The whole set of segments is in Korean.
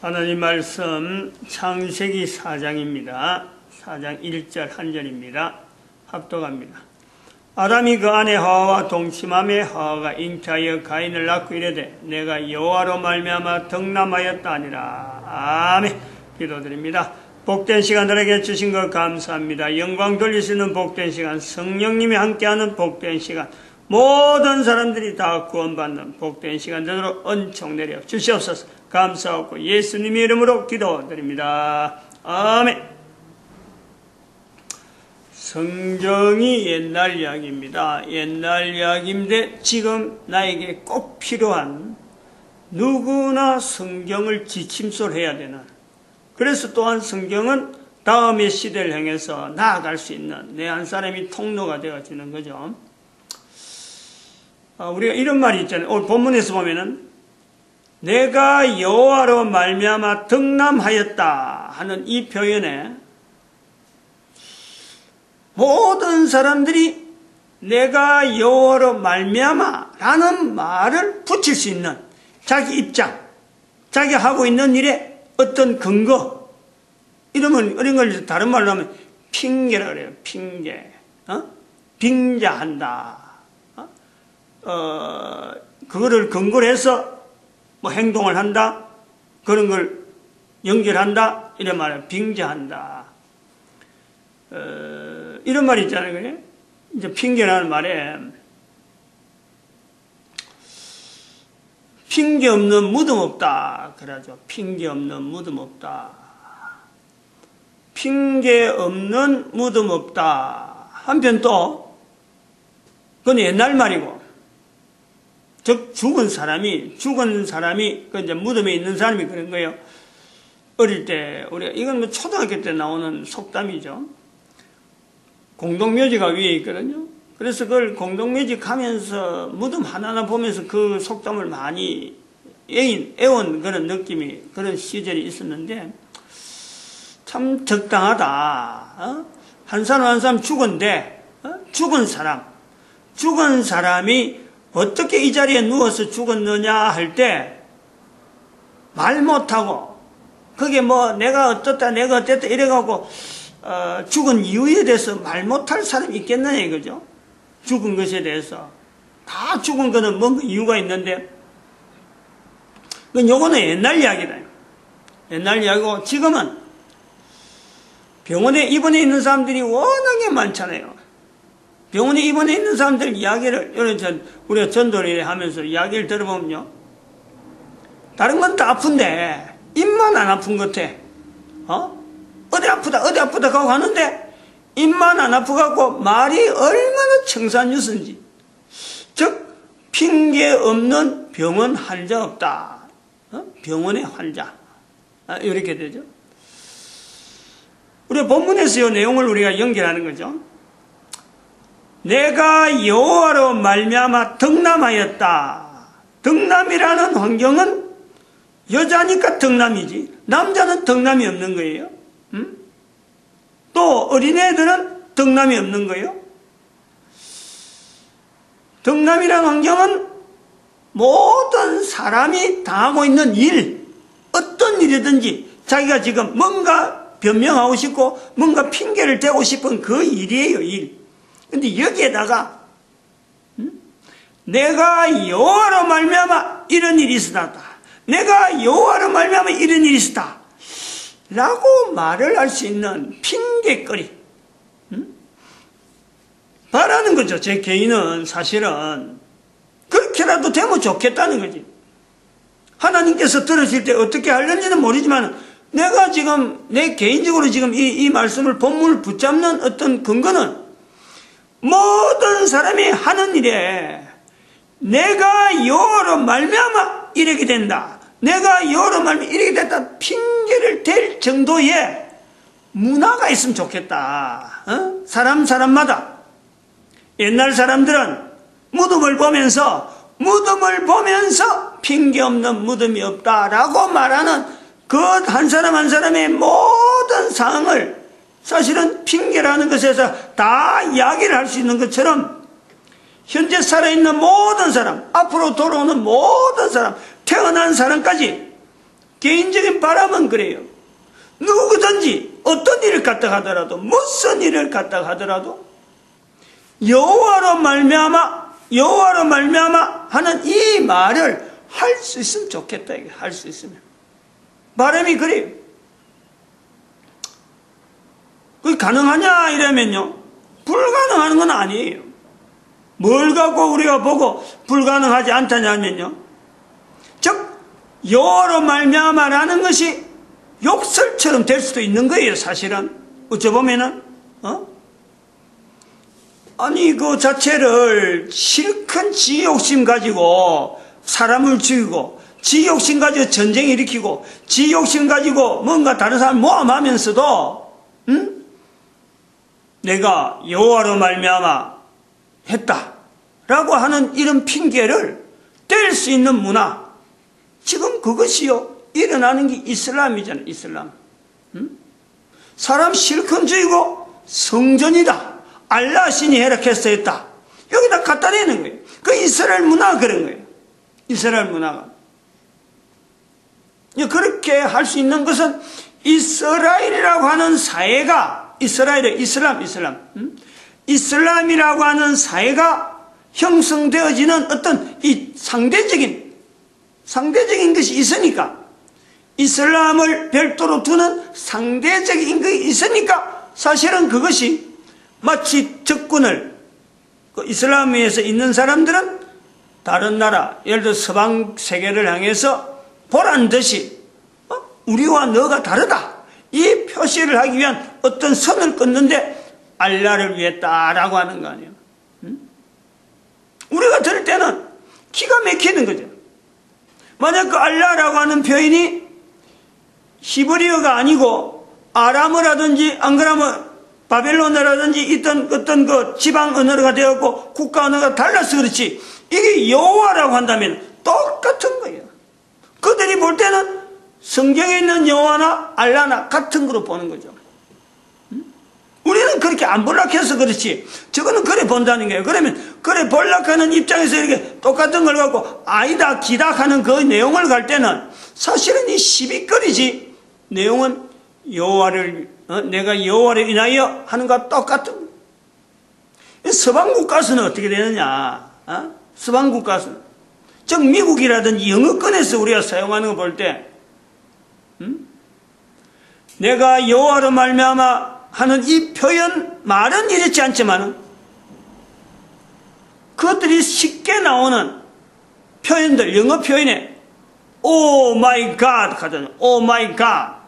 하나님 말씀 창세기 4장입니다. 4장 1절 한절입니다. 합독합니다. 아담이 그 아내 하와와 동침함에 하와가 잉태하여 가인을 낳고 이르되 내가 여호와로 말미암아 덕남하였다 아니라 아멘 기도드립니다. 복된 시간들에게 주신 것 감사합니다. 영광 돌릴 수 있는 복된 시간 성령님이 함께하는 복된 시간 모든 사람들이 다 구원받는 복된 시간 되도록 은총 내려 주시옵소서 감사하고 예수님의 이름으로 기도드립니다. 아멘 성경이 옛날 이야기입니다. 옛날 이야기인데 지금 나에게 꼭 필요한 누구나 성경을 지침소를 해야 되는 그래서 또한 성경은 다음의 시대를 향해서 나아갈 수 있는 내 한 사람이 통로가 되어지는 거죠. 아, 우리가 이런 말이 있잖아요. 오늘 본문에서 보면은 내가 여호와로 말미암아 덕남하였다 하는 이 표현에 모든 사람들이 내가 여호와로 말미암아라는 말을 붙일 수 있는 자기 입장, 자기 하고 있는 일에 어떤 근거 이러면 이런 걸 다른 말로 하면 핑계라 그래요. 핑계, 어? 빙자한다. 어? 어, 그거를 근거로 해서 뭐 행동을 한다. 그런 걸 연결한다. 이런 말을 빙자한다. 어, 이런 말이 있잖아요. 그래? 이제 핑계라는 말에 핑계 없는 무덤 없다. 그러죠. 핑계 없는 무덤 없다. 핑계 없는 무덤 없다. 한편 또, 그건 옛날 말이고, 즉, 죽은 사람이, 죽은 사람이, 그 이제 무덤에 있는 사람이 그런 거예요. 어릴 때, 우리가, 이건 뭐 초등학교 때 나오는 속담이죠. 공동묘지가 위에 있거든요. 그래서 그걸 공동묘지 가면서 무덤 하나하나 보면서 그 속담을 많이 애온 그런 느낌이, 그런 시절이 있었는데, 참 적당하다. 어? 한 사람 한 사람 죽은데, 어? 죽은 사람, 죽은 사람이 어떻게 이 자리에 누워서 죽었느냐 할 때, 말 못하고, 그게 뭐 내가 어떻다, 내가 어땠다 이래갖고, 어, 죽은 이유에 대해서 말 못할 사람이 있겠느냐 이거죠. 죽은 것에 대해서. 다 죽은 거는 뭔가 이유가 있는데, 그 요거는 옛날 이야기다. 옛날 이야기고, 지금은 병원에 입원해 있는 사람들이 워낙에 많잖아요. 병원에 입원해 있는 사람들 이야기를, 이런 전, 우리가 전도를 하면서 이야기를 들어보면요. 다른 건 다 아픈데, 입만 안 아픈 것 같아. 어? 어디 아프다, 어디 아프다 하고 가는데, 입만 안 아프갖고 말이 얼마나 청산유선지. 즉, 핑계 없는 병원 환자 없다. 어? 병원의 환자. 아, 이렇게 되죠. 우리 본문에서 이 내용을 우리가 연결하는 거죠. 내가 여호와로 말미암아 덕남하였다. 덕남이라는 환경은 여자니까 덕남이지 남자는 덕남이 없는 거예요. 음? 또 어린애들은 덕남이 없는 거예요. 덕남이라는 환경은 모든 사람이 당하고 있는 일, 어떤 일이든지 자기가 지금 뭔가 변명하고 싶고 뭔가 핑계를 대고 싶은 그 일이에요, 일. 근데 여기에다가 음? 내가 여호와로 말미암아 이런 일이 있었다. 내가 여호와로 말미암아 이런 일이 있었다. 라고 말을 할 수 있는 핑계거리. 음? 바라는 거죠. 제 개인은 사실은 그렇게라도 되면 좋겠다는 거지. 하나님께서 들으실 때 어떻게 하려는지는 모르지만 내가 지금 내 개인적으로 지금 이, 이 말씀을 본문을 붙잡는 어떤 근거는 모든 사람이 하는 일에 내가 여호로 말미암아 이렇게 된다. 내가 여호로 말미암아 이렇게 됐다. 핑계를 댈 정도의 문화가 있으면 좋겠다. 어? 사람 사람마다 옛날 사람들은 무덤을 보면서 무덤을 보면서 핑계 없는 무덤이 없다라고 말하는 그 한 사람 한 사람의 모든 상황을 사실은 핑계라는 것에서 다 이야기를 할 수 있는 것처럼 현재 살아있는 모든 사람, 앞으로 돌아오는 모든 사람, 태어난 사람까지 개인적인 바람은 그래요. 누구든지 어떤 일을 갖다 하더라도 무슨 일을 갖다 하더라도 여호와로 말미암아 여호와로 말미암아 하는 이 말을 할 수 있으면 좋겠다 할 수 있으면 바람이 그래요. 그게 가능하냐 이러면요 불가능한 건 아니에요. 뭘 갖고 우리가 보고 불가능하지 않다냐면요. 즉 여호와로 말미암아라는 것이 욕설처럼 될 수도 있는 거예요. 사실은 어쩌 보면은 어? 아니 그 자체를 실컷 지 욕심 가지고 사람을 죽이고 지 욕심 가지고 전쟁 일으키고 지 욕심 가지고 뭔가 다른 사람 모함하면서도 응? 내가 여호와로 말미암아 했다라고 하는 이런 핑계를 뗄 수 있는 문화. 지금 그것이요. 일어나는 게 이슬람이잖아요 이슬람. 응? 사람 실컷 죽이고 성전이다. 알라 신이 헤락해서 했다. 여기다 갖다 대는 거예요. 그 이스라엘 문화가 그런 거예요. 이스라엘 문화가. 그렇게 할 수 있는 것은 이스라엘이라고 하는 사회가 이스라엘의 이슬람 이슬람 응? 이슬람이라고 하는 사회가 형성되어지는 어떤 이 상대적인 상대적인 것이 있으니까 이슬람을 별도로 두는 상대적인 것이 있으니까 사실은 그것이 마치 적군을 그 이슬람에서 있는 사람들은 다른 나라 예를 들어 서방 세계를 향해서 보란 듯이 어? 우리와 너가 다르다 이 표시를 하기 위한 어떤 선을 끊는데 알라를 위했다라고 하는 거 아니에요. 응? 우리가 들을 때는 기가 막히는 거죠. 만약 그 알라라고 하는 표현이 히브리어가 아니고 아람어라든지 안 그러면 바벨론어라든지 있던 어떤 그 지방 언어가 되었고 국가 언어가 달라서 그렇지 이게 여호와라고 한다면 똑같은 거예요. 그들이 볼 때는 성경에 있는 여호와나 알라나 같은 거로 보는 거죠. 우리는 그렇게 안 볼락해서 그렇지. 저거는 그래 본다는 거예요. 그러면 그래 볼락하는 입장에서 이렇게 똑같은 걸 갖고 아이다 기다 하는 그 내용을 갈 때는 사실은 이 시비거리지. 내용은 여호와를 어? 내가 여호와를 인하여 하는 것과 똑같은. 서방 국가서는 어떻게 되느냐? 어? 서방 국가서는 즉 미국이라든지 영어권에서 우리가 사용하는 거볼 때, 음? 내가 여호와로 말미암아 하는 이 표현 말은 이렇지 않지만은 그것들이 쉽게 나오는 표현들 영어 표현에 오 마이 갓 하잖아요. 오 마이 갓.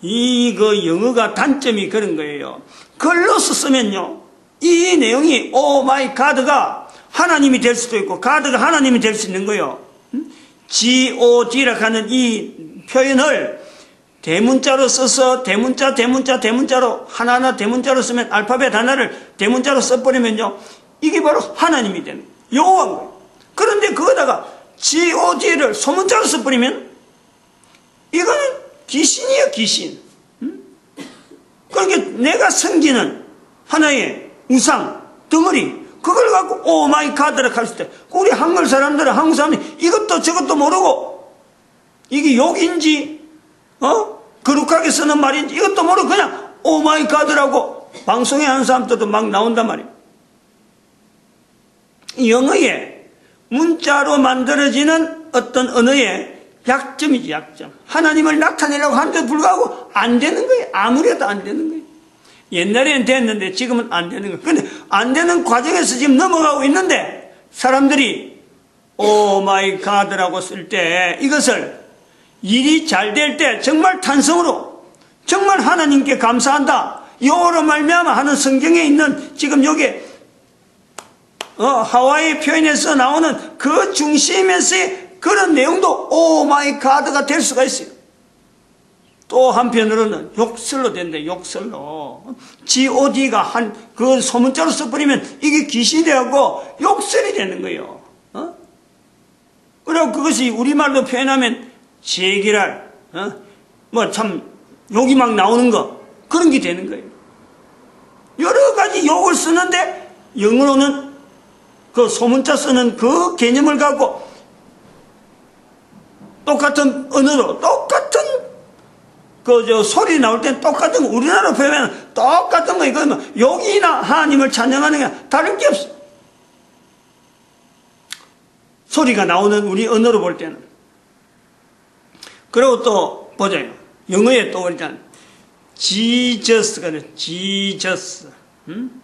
이그 영어가 단점이 그런 거예요. 글로서 쓰면요. 이 내용이 오 마이 가드가 하나님이 될 수도 있고 가드가 하나님이 될 수 있는 거예요. G-O-D라 하는 이 표현을 대문자로 써서 대문자 대문자 대문자로 하나하나 대문자로 쓰면 알파벳 하나를 대문자로 써버리면요 이게 바로 하나님이 되는 여호와인 거예요. 그런데 그거다가 G-O-D를 소문자로 써버리면 이거는 귀신이에요 귀신. 그러니까 내가 섬기는 하나의 우상 덩어리 그걸 갖고 오 마이 가드라 할수 때 우리 한글 사람들은 한국 사람들이 이것도 저것도 모르고 이게 욕인지 어? 거룩하게 쓰는 말인지 이것도 모르고 그냥 오 마이 가드라고 방송에 하는 사람들도 막 나온단 말이에요. 영어에 문자로 만들어지는 어떤 언어의 약점이지 약점. 하나님을 나타내려고 하는데 불구하고 안 되는 거예요. 아무리 해도 안 되는 거예요. 옛날에는 됐는데 지금은 안 되는 거예요. 근데 안 되는 과정에서 지금 넘어가고 있는데 사람들이 오 마이 가드라고 쓸 때 이것을 일이 잘 될 때 정말 탄성으로 정말 하나님께 감사한다. 여호로 말미암아 하는 성경에 있는 지금 여기 어, 하와이 표현에서 나오는 그 중심에서의 그런 내용도 오 마이 가드가 될 수가 있어요. 또 한편으로는 욕설로 된대 욕설로 god가 한 그 소문자로 써버리면 이게 귀신이 되고 욕설이 되는 거예요. 어? 그리고 그것이 우리말로 표현하면 제기랄 어? 뭐 참 욕이 막 나오는 거 그런 게 되는 거예요. 여러 가지 욕을 쓰는데 영어로는 그 소문자 쓰는 그 개념을 갖고 똑같은 언어로 똑같은 그 저 소리 나올 땐 똑같은 거 우리나라 표현은 똑같은 거 이거 뭐 욕이나 하나님을 찬양하는 게 다를 게 없어. 소리가 나오는 우리 언어로 볼 때는. 그리고 또 보자요. 영어에 또 일단 지저스가 돼. 지저스. 음?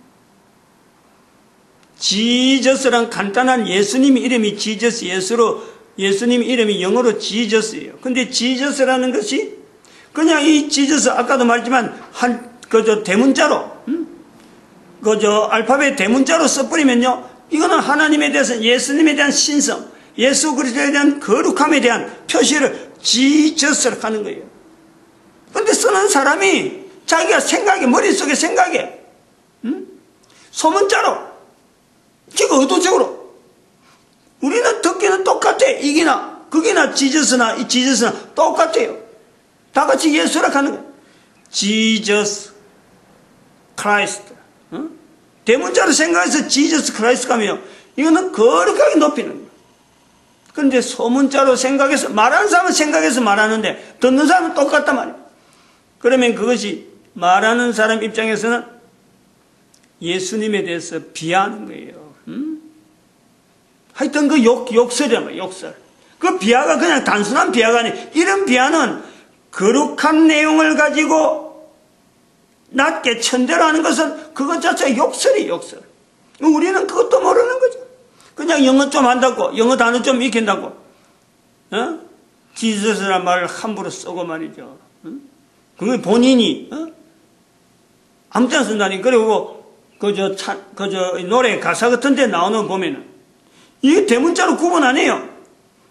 지저스란 간단한 예수님 이름이 지저스 예수로 예수님 이름이 영어로 지저스예요. 근데 지저스라는 것이 그냥 이 지저스 아까도 말했지만 한 그저 대문자로 음? 그저 알파벳 대문자로 써버리면요 이거는 하나님에 대해서 예수님에 대한 신성 예수 그리스도에 대한 거룩함에 대한 표시를 지저스로 하는 거예요. 근데 쓰는 사람이 자기가 생각에 머릿속에 생각에 음? 소문자로 지금 의도적으로 우리는 듣기는 똑같아 이기나 그기나 지저스나 이 지저스나 똑같아요. 다 같이 예수라 하는 거예요. 지저스 크라이스트. 어? 대문자로 생각해서 지저스 크라이스트 가면 이거는 거룩하게 높이는 거예요. 그런데 소문자로 생각해서 말하는 사람은 생각해서 말하는데 듣는 사람은 똑같단 말이에요. 그러면 그것이 말하는 사람 입장에서는 예수님에 대해서 비하하는 거예요. 음? 하여튼 그 욕, 욕설이란 말이에요, 욕설. 그 비하가 그냥 단순한 비하가 아니에요. 이런 비하는 거룩한 내용을 가지고 낮게 천대로 하는 것은 그것 자체가 욕설이 욕설. 우리는 그것도 모르는 거죠. 그냥 영어 좀 한다고, 영어 단어 좀 익힌다고, 어? 지저스란 말을 함부로 쓰고 말이죠. 어? 그게 본인이, 어? 아무 때나 쓴다니. 그리고, 그저, 그저, 노래 가사 같은 데 나오는 거 보면은, 이게 대문자로 구분 안 해요.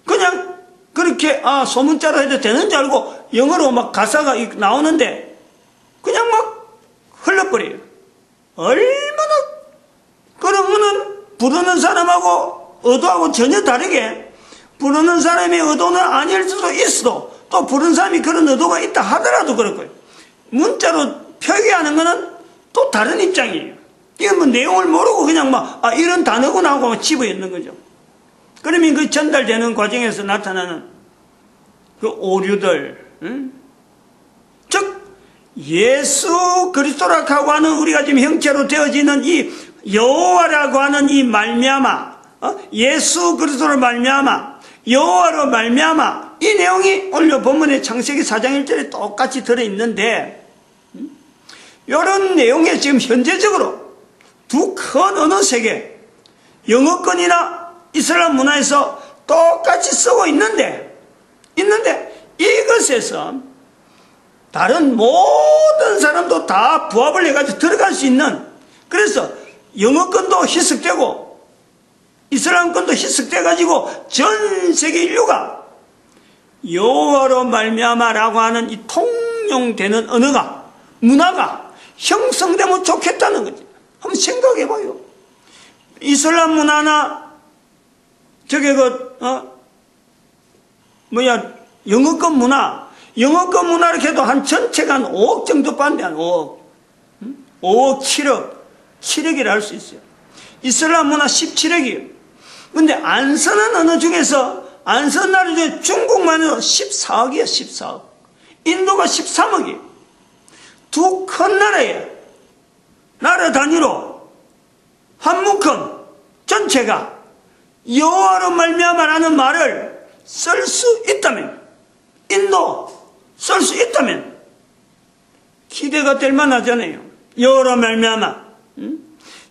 그냥, 그렇게, 아, 소문자로 해도 되는 줄 알고, 영어로 막 가사가 나오는데, 그냥 막 흘러버려요. 얼마나, 그러면은, 부르는 사람하고 의도하고 전혀 다르게 부르는 사람의 의도는 아닐 수도 있어도 또 부르는 사람이 그런 의도가 있다 하더라도 그렇고요. 문자로 표기하는 것은 또 다른 입장이에요. 이건 뭐 내용을 모르고 그냥 막, 아, 이런 단어구나 하고 막 집어넣는 거죠. 그러면 그 전달되는 과정에서 나타나는 그 오류들, 응? 즉, 예수 그리스도라고 하는 우리가 지금 형체로 되어지는 이 여호와라고 하는 이 말미암아 어? 예수 그리스도를 말미암아 여호와로 말미암아 이 내용이 오늘 본문의 창세기 4장 1절에 똑같이 들어 있는데 이런 내용에 지금 현재적으로 두 큰 언어 세계 영어권이나 이슬람 문화에서 똑같이 쓰고 있는데 있는데 이것에서 다른 모든 사람도 다 부합을 해가지고 들어갈 수 있는 그래서 영어권도 희석되고 이슬람권도 희석돼 가지고 전 세계 인류가 여호와로 말미암아라고 하는 이 통용되는 언어가 문화가 형성되면 좋겠다는 거지. 한번 생각해 봐요. 이슬람 문화나 저게 그 어? 뭐야 영어권 문화 영어권 문화를 해도 한 전체가 한 5억 정도 반대 한 5억 5억 7억 7억이라 할 수 있어요. 이슬람 문화 17억이에요. 근데 안 쓰는 언어 중에서 안 쓰는 나라 중에 중국만으로 14억이에요, 14억. 인도가 13억이에요. 두 큰 나라예요. 나라 단위로 한 묶음 전체가 여호와로 말미암아 라는 말을 쓸 수 있다면 인도 쓸 수 있다면 기대가 될 만하잖아요. 여호와로 말미암아 응?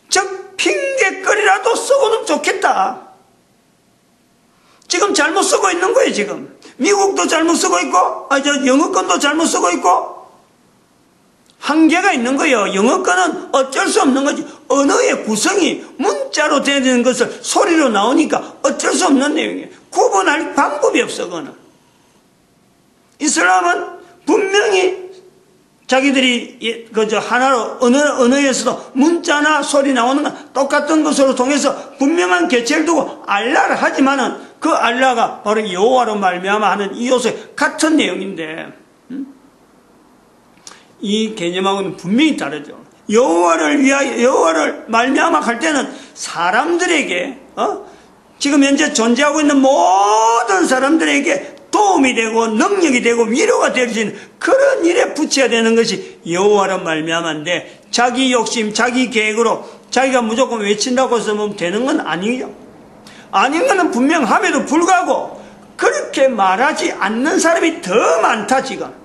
즉 핑계거리라도 쓰고는 좋겠다. 지금 잘못 쓰고 있는 거예요, 지금. 미국도 잘못 쓰고 있고, 아, 저 영어권도 잘못 쓰고 있고, 한계가 있는 거예요. 영어권은 어쩔 수 없는 거지. 언어의 구성이 문자로 되는 것을 소리로 나오니까 어쩔 수 없는 내용이에요. 구분할 방법이 없어, 그거는. 이슬람은 분명히 자기들이 그저 하나로 어느 언어에서도 문자나 소리 나오는 건 똑같은 것으로 통해서 분명한 개체를 두고 알라를 하지만은 그 알라가 바로 여호와로 말미암아 하는 이 요소에 같은 내용인데 음? 이 개념하고는 분명히 다르죠. 여호와를 위하여 여호와를 말미암아 할 때는 사람들에게 어? 지금 현재 존재하고 있는 모든 사람들에게 도움이 되고 능력이 되고 위로가 될 수 있는 그런 일에 붙여야 되는 것이 여호와로 말미암한데 자기 욕심, 자기 계획으로 자기가 무조건 외친다고 해서 뭐 되는 건 아니죠. 아닌 거는 분명함에도 불구하고 그렇게 말하지 않는 사람이 더 많다 지금.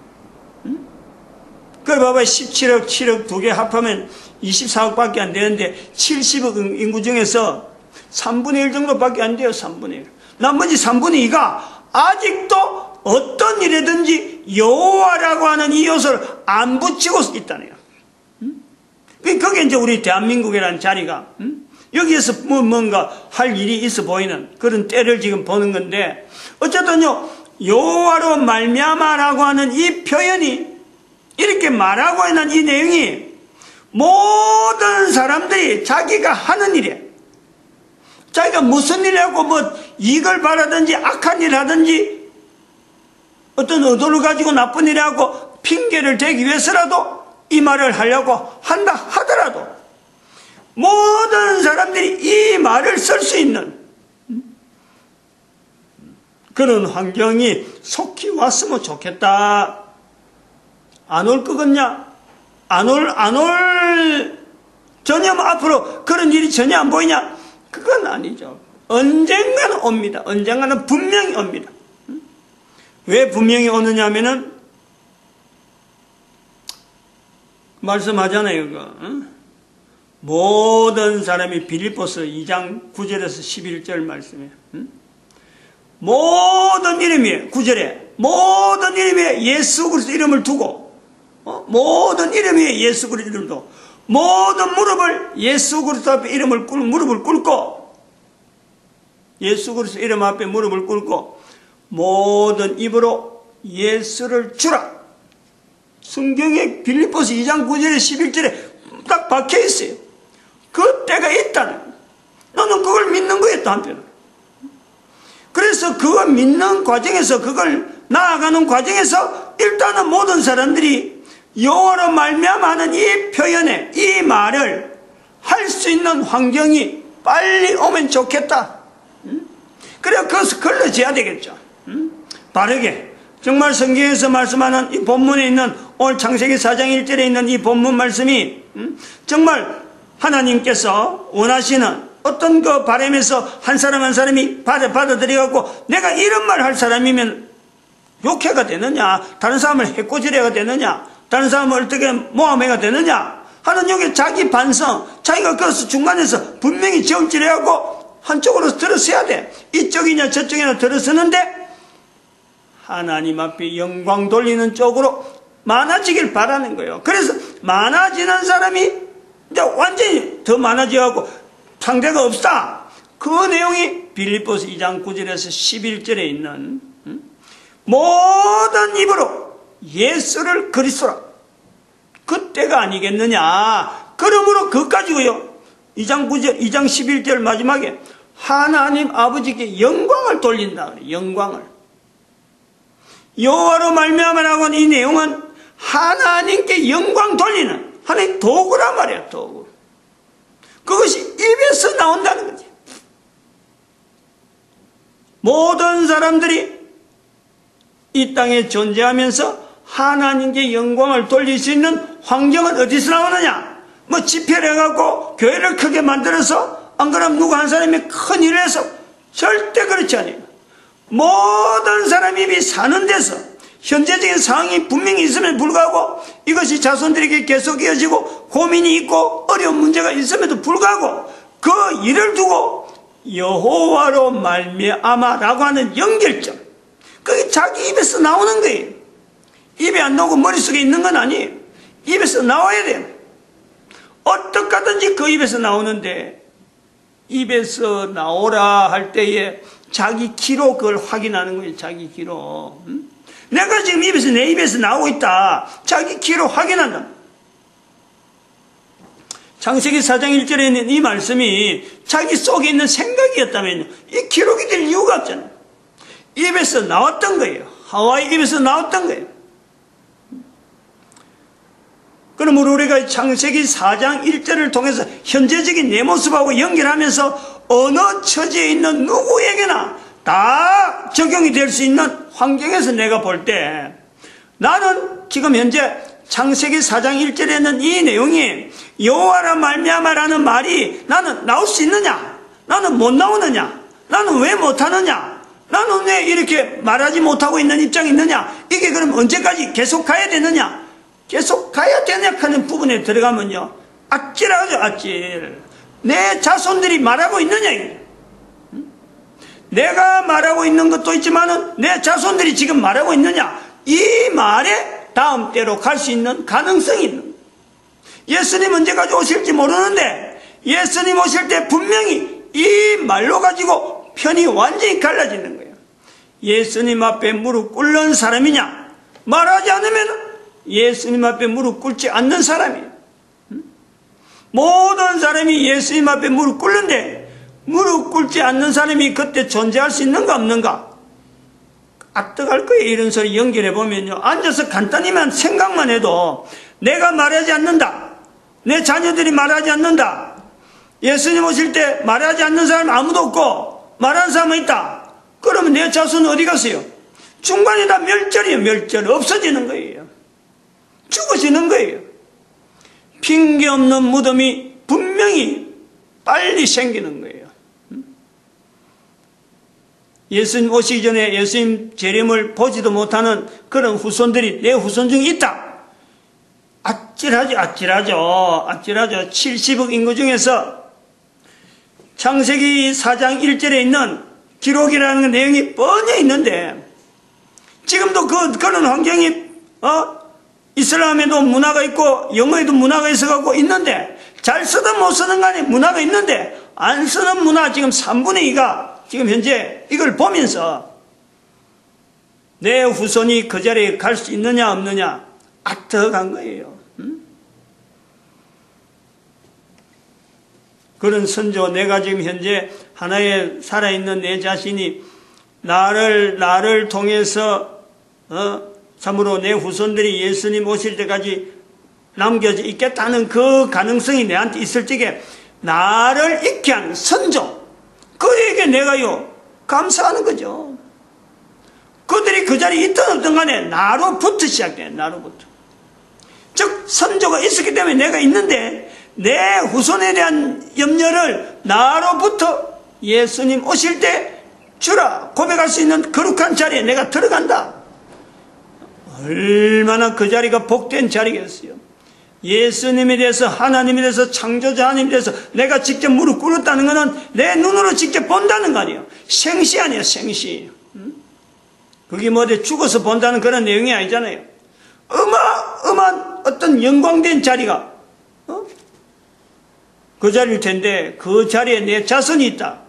응? 그래 봐봐 17억, 7억 두 개 합하면 24억밖에 안 되는데 70억 인구 중에서 3분의 1 정도밖에 안 돼요. 3분의 1. 나머지 3분의 2가 아직도 어떤 일이든지 여호와라고 하는 이 요소를 안 붙이고 있다네요. 그게 이제 우리 대한민국이라는 자리가 여기에서 뭐 뭔가 할 일이 있어 보이는 그런 때를 지금 보는 건데 어쨌든요 여호와로 말미암아라고 하는 이 표현이 이렇게 말하고 있는 이 내용이 모든 사람들이 자기가 하는 일에 자기가 무슨 일을 하고 뭐 이익을 바라든지 악한 일을 하든지 어떤 의도를 가지고 나쁜 일을 하고 핑계를 대기 위해서라도 이 말을 하려고 한다 하더라도 모든 사람들이 이 말을 쓸 수 있는 그런 환경이 속히 왔으면 좋겠다. 안 올 거겠냐? 안 올, 안 올, 전혀 뭐 앞으로 그런 일이 전혀 안 보이냐? 그건 아니죠. 언젠가는 옵니다. 언젠가는 분명히 옵니다. 왜 분명히 오느냐 하면은, 말씀하잖아요, 이거. 모든 사람이 빌립보스 2장 9절에서 11절 말씀이에요. 모든 이름이 9절에 모든 이름에 예수 그리스도 이름을 두고 어? 모든 이름에 예수 그리스도 두고 모든 무릎을 예수 그리스도 앞에 이름을 꿇 무릎을 꿇고 예수 그리스도 이름 앞에 무릎을 꿇고 모든 입으로 예수를 주라. 성경에 빌립보스 2장 9절에 11절에 딱 박혀 있어요. 그 때가 있다는. 너는 그걸 믿는 거였다 한편. 그래서 그걸 믿는 과정에서 그걸 나아가는 과정에서 일단은 모든 사람들이 영어로 말미암아하는 이 표현에 이 말을 할 수 있는 환경이 빨리 오면 좋겠다. 그래 그것을 걸러져야 되겠죠. 바르게. 정말 성경에서 말씀하는 이 본문에 있는 오늘 창세기 4장 1절에 있는 이 본문 말씀이 정말 하나님께서 원하시는 어떤 그 바람에서 한 사람 한 사람이 받아, 받아들여갖고 내가 이런 말 할 사람이면 욕해가 되느냐, 다른 사람을 해코지래가 되느냐, 다른 사람을 어떻게 모함해가 되느냐 하는 여기 자기 반성, 자기가 그것을 중간에서 분명히 정질해갖고 한쪽으로 들어서야 돼. 이쪽이냐 저쪽이냐 들어서는데 하나님 앞에 영광 돌리는 쪽으로 많아지길 바라는 거예요. 그래서 많아지는 사람이 이제 완전히 더 많아져갖고 상대가 없다. 그 내용이 빌립보스 2장 9절에서 11절에 있는 모든 입으로 예수를 그리스도라. 그때가 아니겠느냐. 그러므로 그까지고요. 2장 9절, 2장 11절 마지막에 하나님 아버지께 영광을 돌린다. 영광을. 여호와로 말미암아라고 이 내용은 하나님께 영광 돌리는 하나님 도구란 말이야, 도구. 그것이 입에서 나온다는 거지. 모든 사람들이 이 땅에 존재하면서 하나님께 영광을 돌릴 수 있는 환경은 어디서 나오느냐? 뭐 집회를 해갖고 교회를 크게 만들어서 안 그러면 누구 한 사람이 큰 일을 해서 절대 그렇지 않아요. 모든 사람이 사는 데서 현재적인 상황이 분명히 있음에도 불구하고 이것이 자손들에게 계속 이어지고 고민이 있고 어려운 문제가 있음에도 불구하고 그 일을 두고 여호와로 말미암아라고 하는 연결점 그게 자기 입에서 나오는 거예요. 입에 안 나오고 머릿속에 있는 건 아니에요. 입에서 나와야 돼요. 어떡하든지 그 입에서 나오는데 입에서 나오라 할 때에 자기 기로 그걸 확인하는 거예요. 자기 기로. 응? 내가 지금 입에서 내 입에서 나오고 있다. 자기 기로 확인한다. 창세기 4장 1절에 있는 이 말씀이 자기 속에 있는 생각이었다면 이 기록이 될 이유가 없잖아요. 입에서 나왔던 거예요. 하와이 입에서 나왔던 거예요. 그러므로 우리가 창세기 4장 1절을 통해서 현재적인 내 모습하고 연결하면서 어느 처지에 있는 누구에게나 다 적용이 될 수 있는 환경에서 내가 볼 때 나는 지금 현재 창세기 4장 1절에는 이 내용이 여호와라 말미암아라는 말이 나는 나올 수 있느냐? 나는 못 나오느냐? 나는 왜 못하느냐? 나는 왜 이렇게 말하지 못하고 있는 입장이 있느냐? 이게 그럼 언제까지 계속 가야 되느냐? 계속 가야 되냐 하는 부분에 들어가면요. 아찔하죠, 아찔. 내 자손들이 말하고 있느냐. 내가 말하고 있는 것도 있지만은 내 자손들이 지금 말하고 있느냐? 이 말에 다음 때로 갈 수 있는 가능성이 있는. 예수님 언제까지 오실지 모르는데 예수님 오실 때 분명히 이 말로 가지고 편이 완전히 갈라지는 거예요. 예수님 앞에 무릎 꿇는 사람이냐? 말하지 않으면 예수님 앞에 무릎 꿇지 않는 사람이에요. 음? 모든 사람이 예수님 앞에 무릎 꿇는데 무릎 꿇지 않는 사람이 그때 존재할 수 있는가 없는가? 압득할 거예요. 이런 소리 연결해 보면요. 앉아서 간단히만 생각만 해도 내가 말하지 않는다. 내 자녀들이 말하지 않는다. 예수님 오실 때 말하지 않는 사람 아무도 없고 말하는 사람은 있다. 그러면 내 자손은 어디 갔어요? 중간에 다 멸절이에요. 멸절. 없어지는 거예요. 죽어지는 거예요. 핑계 없는 무덤이 분명히 빨리 생기는 거예요. 예수님 오시기 전에 예수님 재림을 보지도 못하는 그런 후손들이 내 후손 중에 있다. 아찔하죠, 아찔하죠, 아찔하죠. 70억 인구 중에서 창세기 4장 1절에 있는 기록이라는 내용이 뻔히 있는데 지금도 그, 그런 환경이, 어? 이슬람에도 문화가 있고 영어에도 문화가 있어갖고 있는데 잘 쓰든 못 쓰든 간에 문화가 있는데 안 쓰는 문화 지금 3분의 2가 지금 현재 이걸 보면서 내 후손이 그 자리에 갈 수 있느냐 없느냐 아득한 거예요. 음? 그런 선조 내가 지금 현재 하나의 살아있는 내 자신이 나를 나를 통해서 어, 참으로 내 후손들이 예수님 오실 때까지 남겨져 있겠다는 그 가능성이 내한테 있을 적에 나를 잊게 한 선조 그에게 내가요 감사하는 거죠. 그들이 그 자리에 있든 없든 간에 나로부터 시작돼 나로부터. 즉 선조가 있었기 때문에 내가 있는데 내 후손에 대한 염려를 나로부터 예수님 오실 때 주라 고백할 수 있는 거룩한 자리에 내가 들어간다. 얼마나 그 자리가 복된 자리겠어요. 예수님에 대해서 하나님에 대해서 창조자 하나님에 대해서 내가 직접 무릎 꿇었다는 것은 내 눈으로 직접 본다는 거 아니에요. 생시 아니에요, 생시. 음? 그게 뭐 어디 죽어서 본다는 그런 내용이 아니잖아요. 어마어마한 어떤 영광된 자리가 어? 그 자리일 텐데 그 자리에 내 자손이 있다.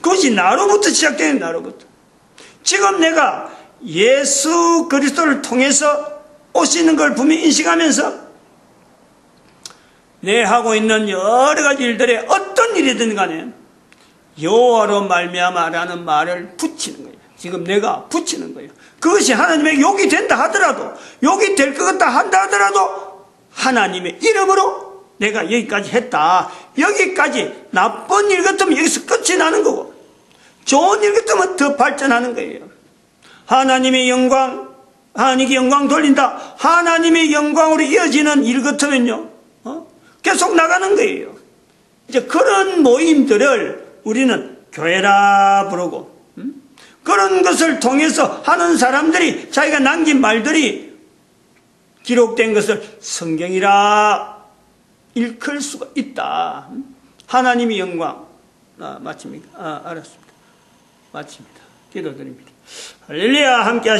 그것이 나로부터 시작되는 나로부터. 지금 내가 예수 그리스도를 통해서 오시는 걸 분명히 인식하면서 내 하고 있는 여러 가지 일들에 어떤 일이든 간에 여호와로 말미암아라는 말을 붙이는 거예요. 지금 내가 붙이는 거예요. 그것이 하나님의 욕이 된다 하더라도 욕이 될 것 같다 한다 하더라도 하나님의 이름으로 내가 여기까지 했다. 여기까지 나쁜 일 같으면 여기서 끝이 나는 거고 좋은 일 같으면 더 발전하는 거예요. 하나님의 영광, 하나님께 영광 돌린다. 하나님의 영광으로 이어지는 일 같으면요. 어? 계속 나가는 거예요. 이제 그런 모임들을 우리는 교회라 부르고, 음? 그런 것을 통해서 하는 사람들이 자기가 남긴 말들이 기록된 것을 성경이라 일컬 수가 있다. 음? 하나님의 영광. 아, 마칩니까? 아, 알았습니다. 마칩니다. 기도드립니다. 할렐루야 함께 하시